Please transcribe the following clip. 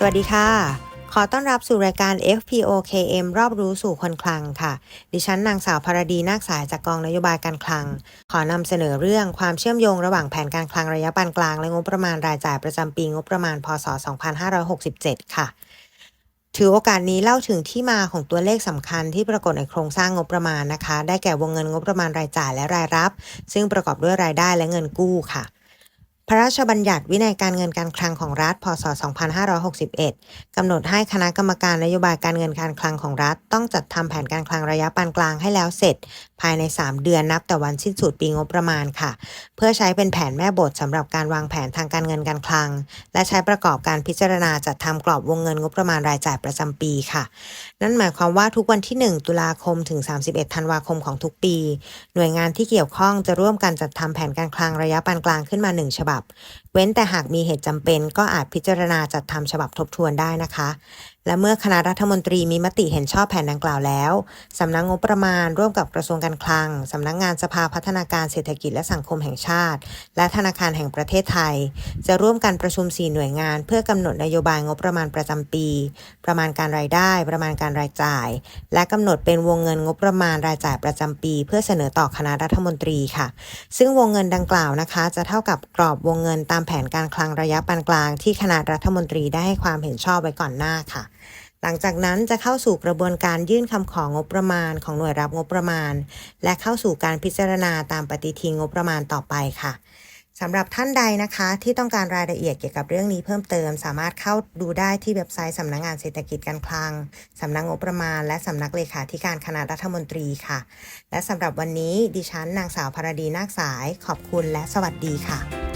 สวัสดีค่ะ ขอต้อนรับสู่รายการ FPOKM รอบรู้สู่คนคลังค่ะ ดิฉันนางสาวพรดีนาคสายจากกองนโยบายการคลัง ขอนำเสนอเรื่องความเชื่อมโยงระหว่างแผนการคลังระยะปานกลาง และงบประมาณรายจ่ายประจำปีงบประมาณ พศ 2567 ค่ะ ถือโอกาสนี้เล่าถึงที่มาของตัวเลขสำคัญที่ปรากฏในโครงสร้างงบประมาณนะคะ ได้แก่วงเงินงบประมาณรายจ่ายและรายรับ ซึ่งประกอบด้วยรายได้และเงินกู้ค่ะ พระราชบัญญัติวินัยการเงินการคลังของรัฐ พศ 2561 กำหนดให้คณะกรรมการนโยบายการเงินการคลังของรัฐ ต้องจัดทำแผนการคลังระยะปานกลางให้แล้วเสร็จ ภายใน 3 เดือนนับแต่วันสิ้นสุดปีงบประมาณค่ะ เพื่อใช้เป็นแผนแม่บทสำหรับการวางแผนทางการเงินการคลัง และใช้ประกอบการพิจารณาจัดทำกรอบวงเงินงบประมาณรายจ่ายประจำปีค่ะ นั่นหมายความว่าทุกวันที่ 1 ตุลาคมถึง 31 ธันวาคมของทุกปี หน่วยงานที่เกี่ยวข้องจะร่วมกันจัดทำแผนการคลังระยะปานกลางขึ้นมา 1 ฉบับ ว้นแต่หากมีเหตุจำเป็นก็อาจพิจารณาจัดทำฉบับทบทวนได้นะคะ และเมื่อคณะรัฐมนตรีมีมติเห็นชอบแผนดังกล่าวแล้วสำนักงบประมาณร่วมกับกระทรวงการคลังสำนักงานสภาพัฒนาการเศรษฐกิจและสังคมแห่งชาติ และธนาคารแห่งประเทศไทย จะร่วมกันประชุม 4 หน่วยงาน เพื่อกำหนดนโยบายงบประมาณประจำปี ประมาณการรายได้ ประมาณการรายจ่าย และกำหนดเป็นวงเงินงบประมาณรายจ่ายประจำปี เพื่อเสนอต่อคณะรัฐมนตรีค่ะ ซึ่งวงเงินดังกล่าวนะคะ จะเท่ากับกรอบวงเงินตามแผนการคลังระยะปานกลางที่คณะรัฐมนตรีได้ให้ความเห็นชอบไว้ก่อนหน้าค่ะ หลังจากนั้นจะเข้าสู่กระบวนการยื่นคำของงบประมาณของหน่วยรับงบประมาณ และเข้าสู่การพิจารณาตามปฏิทินงบประมาณต่อไปค่ะสำหรับท่านใดนะคะที่ต้องการรายละเอียดเกี่ยวกับเรื่องนี้เพิ่มเติม สามารถเข้าดูได้ที่เว็บไซต์สำนักงานเศรษฐกิจการคลังสำนักงบประมาณ และสำนักเลขาธิการคณะรัฐมนตรีค่ะ และสำหรับวันนี้ดิฉันนางสาวพรดีนาคสาย ขอบคุณและสวัสดีค่ะ